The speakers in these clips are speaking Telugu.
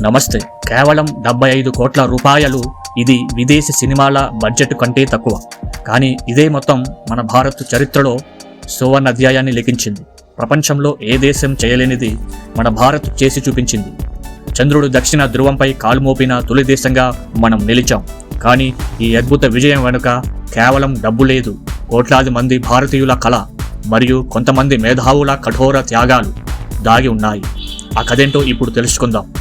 నమస్తే. కేవలం డెబ్బై ఐదు కోట్ల రూపాయలు ఇది విదేశీ సినిమాల బడ్జెట్ కంటే తక్కువ. కానీ ఇదే మొత్తం మన భారత్ చరిత్రలో సువర్ణ అధ్యాయాన్ని లిఖించింది. ప్రపంచంలో ఏ దేశం చేయలేనిది మన భారత్ చేసి చూపించింది. చంద్రుడు దక్షిణ ధ్రువంపై కాలుమోపిన తొలి దేశంగా మనం నిలిచాం. కానీ ఈ అద్భుత విజయం వెనుక కేవలం డబ్బు లేదు. కోట్లాది మంది భారతీయుల కళ మరియు కొంతమంది మేధావుల కఠోర త్యాగాలు దాగి ఉన్నాయి. ఆ కథేంటో ఇప్పుడు తెలుసుకుందాం.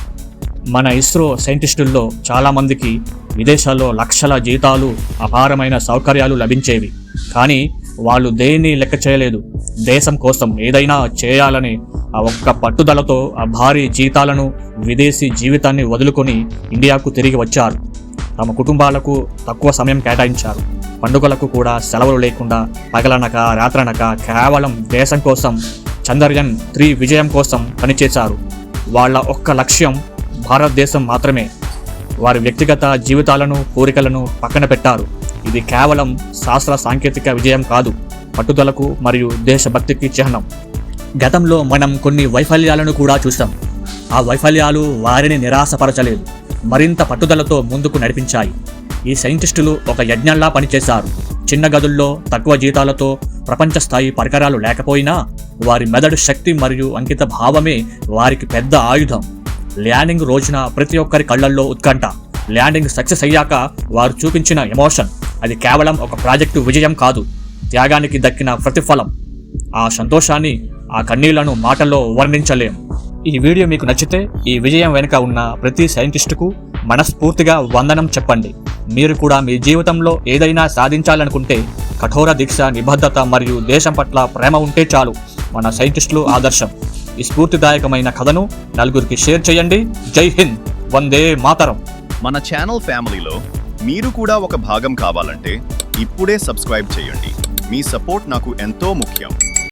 మన ఇస్రో సైంటిస్టుల్లో చాలామందికి విదేశాల్లో లక్షల జీతాలు అపారమైన సౌకర్యాలు లభించేవి. కానీ వాళ్ళు దేన్ని లెక్క చేయలేదు? దేశం కోసం ఏదైనా చేయాలని ఆ ఒక్క పట్టుదలతో ఆ భారీ జీతాలను విదేశీ జీవితాన్ని వదులుకొని ఇండియాకు తిరిగి వచ్చారు. తమ కుటుంబాలకు తక్కువ సమయం కేటాయించారు. పండుగలకు కూడా సెలవులు లేకుండా పగలనక రాత్రనక కేవలం దేశం కోసం చంద్రయాన్ త్రీ విజయం కోసం పనిచేశారు. వాళ్ళ ఒక్క లక్ష్యం భారతదేశం మాత్రమే. వారి వ్యక్తిగత జీవితాలను కోరికలను పక్కన పెట్టారు. ఇది కేవలం శాస్త్ర సాంకేతిక విజయం కాదు పట్టుదలకు మరియు దేశభక్తికి చిహ్నం. గతంలో మనం కొన్ని వైఫల్యాలను కూడా చూసాం ఆ వైఫల్యాలు వారిని నిరాశపరచలేదు మరింత పట్టుదలతో ముందుకు నడిపించాయి. ఈ సైంటిస్టులు ఒక యజ్ఞంలా పనిచేశారు. చిన్న గదుల్లో తక్కువ జీతాలతో ప్రపంచ స్థాయి పరికరాలు లేకపోయినా వారి మెదడు శక్తి మరియు అంకిత భావమే వారికి పెద్ద ఆయుధం. ల్యాండింగ్ రోజున ప్రతి ఒక్కరి కళ్ళల్లో ఉత్కంఠ. ల్యాండింగ్ సక్సెస్ అయ్యాక వారు చూపించిన ఎమోషన్. అది కేవలం ఒక ప్రాజెక్టు విజయం కాదు త్యాగానికి దక్కిన ప్రతిఫలం. ఆ సంతోషాన్ని ఆ కన్నీళ్ళను మాటల్లో వర్ణించలేం. ఈ వీడియో మీకు నచ్చితే ఈ విజయం వెనుక ఉన్న ప్రతి సైంటిస్టుకు మనస్ఫూర్తిగా వందనం చెప్పండి. మీరు కూడా మీ జీవితంలో ఏదైనా సాధించాలనుకుంటే కఠోర దీక్ష నిబద్ధత మరియు దేశం పట్ల ప్రేమ ఉంటే చాలు మన సైంటిస్టులు ఆదర్శం. ఈ స్ఫూర్తిదాయకమైన కథను నలుగురికి షేర్ చేయండి. జై హింద్. వందే మాతరం. మన ఛానల్ ఫ్యామిలీలో మీరు కూడా ఒక భాగం కావాలంటే ఇప్పుడే సబ్స్క్రైబ్ చేయండి. మీ సపోర్ట్ నాకు ఎంతో ముఖ్యం.